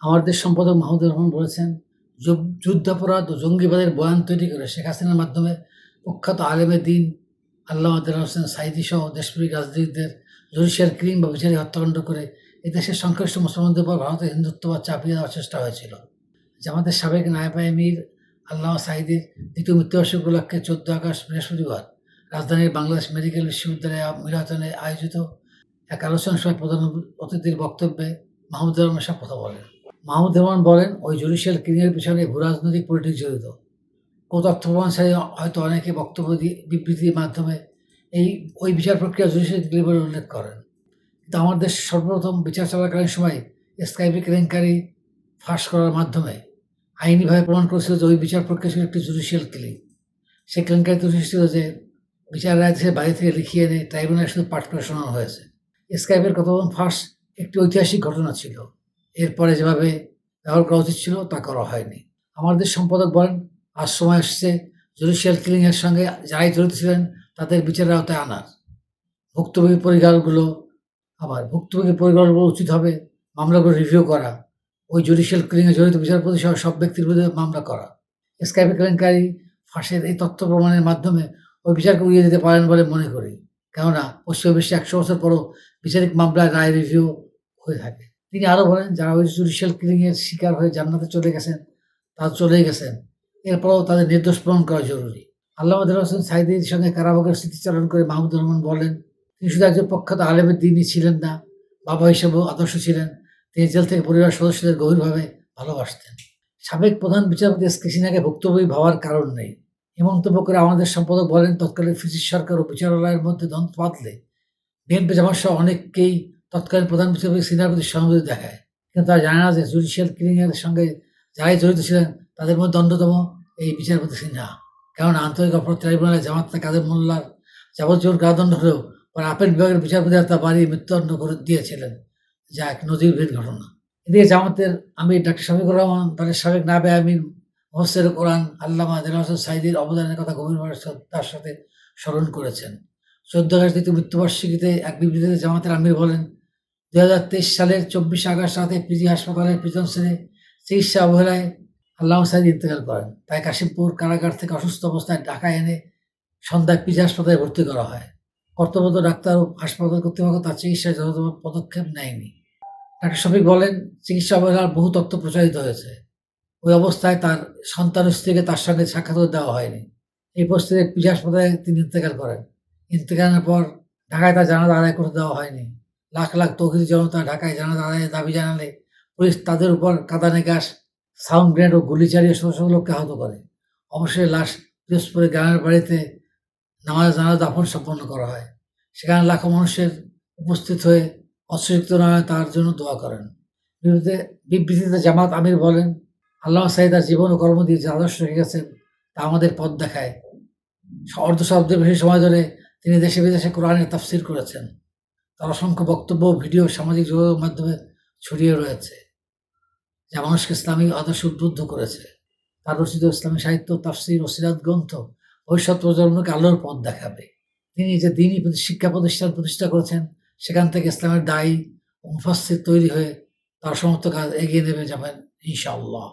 আমার দেশ সম্পাদক মাহমুদুর রহমান বলেছেন যুদ্ধাপরাধ ও জঙ্গিবাদের বয়ান তৈরি করে শেখ হাসিনার মাধ্যমে প্রখ্যাত আলেমে দিন আল্লাহ হোসেন সাইদি সহ দেশপ্রিয় রাজনীতিদের জুডিশিয়াল ক্রিম বা বিচারে হত্যাকাণ্ড করে এদেশের সংখ্যাগরিষ্ঠ মুসলমানদের উপর ভারতের হিন্দুত্ববাদ চাপিয়ে দেওয়ার চেষ্টা হয়েছিল। জামাতের সাবেক নায়েব আমির আল্লাহ সাইদির দ্বিতীয় মৃত্যুবার্ষিকী উপলক্ষে চোদ্দ আগস্ট বৃহস্পতিবার রাজধানীর বাংলাদেশ মেডিকেল বিশ্ববিদ্যালয়ে মিলাতনে আয়োজিত এক আলোচনা সভায় প্রধান অতিথির বক্তব্যে মাহমুদুর রহমান সাহেব কথা বলেন। মাহমুদুর রহমান বলেন, ওই জুডিশিয়াল ক্রিমিনাল পিছনে ভূরাজনৈতিক পলিটিক্স জড়িত। কোন তথ্য প্রমাণ হয়তো অনেকে বক্তব্য দিয়ে, বিবৃতির মাধ্যমে এই, ওই বিচার প্রক্রিয়া জুডিশিয়াল ক্রিমি বলে উল্লেখ করেন। কিন্তু আমার দেশ সর্বপ্রথম বিচার চলাকালীন সময় স্কাইপি কেলেঙ্কারি ফাঁস করার মাধ্যমে আইনিভাবে প্রমাণ করেছিল যে ওই বিচার প্রক্রিয়া ছিল একটি জুডিশিয়াল ক্লিন সেই কেলেঙ্কারিতে ছিল যে বিচার রায় বাইরে থেকে লিখিয়ে এনে ট্রাইব্যুনাল শুধু পাঠ করে শোনানো হয়েছে। স্কাইপের কতক্ষণ ফাঁস একটি ঐতিহাসিক ঘটনা ছিল। এরপরে যেভাবে ব্যবহার করা উচিত ছিল, তা করা হয়নি। আমাদের সম্পাদক বলেন, আজ সময় এসছে জুডিশিয়াল কিলিংয়ের সঙ্গে যারাই জড়িত ছিলেন, তাদের বিচারের আওতায় আনার। ভুক্তভোগী পরিবারগুলো আবার, ভুক্তভোগী পরিবারগুলো উচিত হবে মামলাগুলো রিভিউ করা, ওই জুডিশিয়াল কিলিংয়ে জড়িত বিচারপতি সহ সব ব্যক্তির বিরুদ্ধে মামলা করা। স্কাইপে কেলেঙ্কারি, ফাঁসের এই তথ্য প্রমাণের মাধ্যমে ওই বিচারকে উড়িয়ে দিতে পারেন বলে মনে করি। কেননা পশ্চিম একশো বছর পরও বিচারিক মামলায় রায় রিভিউ হয়ে থাকে। তিনি আরও বলেন, যারা ওই জুডিশিয়াল কিলিংয়ের শিকার হয়ে জান্নাতে চলে গেছেন, তারা চলে গেছেন। এরপরও তাদের নির্দোষ প্রমাণ করা জরুরি। আল্লাহ হোসেন সাইদির সঙ্গে কারাভোগের স্মৃতিচারণ করে মাহমুদ রহমান বলেন, তিনি শুধু একজন প্রখ্যাত আলেমের দিনই ছিলেন না, বাবা হিসেবেও আদর্শ ছিলেন। তিনি জেল থেকে পরিবার সদস্যদের গভীরভাবে ভালোবাসতেন। সাবেক প্রধান বিচারপতি এস কে সিনহাকে ভুক্তভোগী ভাবার কারণ নেই। এ মন্তব্য করে আমাদের সম্পাদক বলেন, তৎকালীন ফিজিস সরকার ও বিচারালয়ের মধ্যে দ্বন্দ্ব বাঁধলে বিএনপি জামাত সহ অনেককেই তৎকালীন প্রধান বিচারপতি সিনহার সহানুভূতি দেখায়। কিন্তু তারা জানে না যে জুডিশিয়াল কিলিংয়ের সঙ্গে যারাই জড়িত ছিলেন, তাদের মধ্যে অন্যতম এই বিচারপতি সিনহা। কেননা আন্তরিক অপরাধ ট্রাইব্যুনালে জামাতটা কাদের মোল্লার যাবজ্জীবন কারাদণ্ড হলেও পরে আপিল বিভাগের বিচারপতিরা তা বাড়িয়ে মৃত্যুদণ্ড করে দিয়েছিলেন, যা এক নজিরবিহীন ঘটনা। এদিকে জামাতের আমির ডাক্তার শফিকুর রহমান, তাদের সাবেক নাবে আমির মোহসের কোরআন আল্লামা হোসেন সাইদির অবদানের কথা গভীরভাবে তার সাথে স্মরণ করেছেন। চোদ্দ আগস্ট দ্বিতীয় মৃত্যুবার্ষিকীতে এক বিবৃতিতে জামাতের আমির বলেন দুই হাজার তেইশ সালের চব্বিশ আগস্ট রাতে পিজি হাসপাতালের প্রিজন শ্রেণি চিকিৎসা অবহেলায় আল্লাহ সাইদ ইন্তেকাল করেন। তাই কাশিমপুর কারাগার থেকে অসুস্থ অবস্থায় ঢাকায় এনে সন্ধ্যায় পিজি হাসপাতালে ভর্তি করা হয়। কর্তব্যরত ডাক্তার ও হাসপাতাল কর্তৃপক্ষ তার চিকিৎসায় যথাযথ পদক্ষেপ নেয়নি। ডাক্তার শফিক বলেন, চিকিৎসা অবহেলার বহু তথ্য প্রচারিত হয়েছে। ওই অবস্থায় তার সন্তান স্ত্রীকে তার সঙ্গে সাক্ষাৎ দেওয়া হয়নি। এই পরিস্থিতিতে পিজি হাসপাতালে তিনি ইন্তেকাল করেন। ইন্তেকালের পর ঢাকায় তার জানাজা আদায় করতে দেওয়া হয়নি। লাখ লাখ তৌহিদি জনতা ঢাকায় আদায়ের দাবি জানালে পুলিশ তাদের উপর কাদানে গ্যাস, সাউন্ড গ্রেনেড ও গুলি চালিয়ে শত লোককে আহত করে। অবশ্যই লাশ পিরোজপুরে গ্রামের বাড়িতে নামাজ জানাজা দাফন সম্পন্ন করা হয়। সেখানে লাখো মানুষের উপস্থিত হয়ে অস্ত্রযুক্ত নয় তার জন্য দোয়া করেন। বিবৃতিতে বিবৃতিতে জামাত আমির বলেন আল্লাহ সাইদ তার জীবন ও কর্ম দিয়ে যে আদর্শ রেখে গেছেন তা আমাদের পথ দেখায়। অর্ধ শব্দের বেশি সময় ধরে তিনি দেশে বিদেশে কোরআনের তাফসির করেছেন। তার অসংখ্য বক্তব্য ভিডিও সামাজিক যোগাযোগ মাধ্যমে ছড়িয়ে রয়েছে, যা মানুষকে ইসলামী আদর্শ উদ্বুদ্ধ করেছে। তার রচিত ইসলামী সাহিত্য, তাফসির ও সিরাত গ্রন্থ ভবিষ্যৎ প্রজন্মকে আলোর পথ দেখাবে। তিনি যে দিনই শিক্ষা প্রতিষ্ঠান প্রতিষ্ঠা করেছেন, সেখান থেকে ইসলামের দায়ী মুফাসির তৈরি হয়ে তার সমস্ত কাজ এগিয়ে নেবে যাবেন ইনশাআল্লাহ।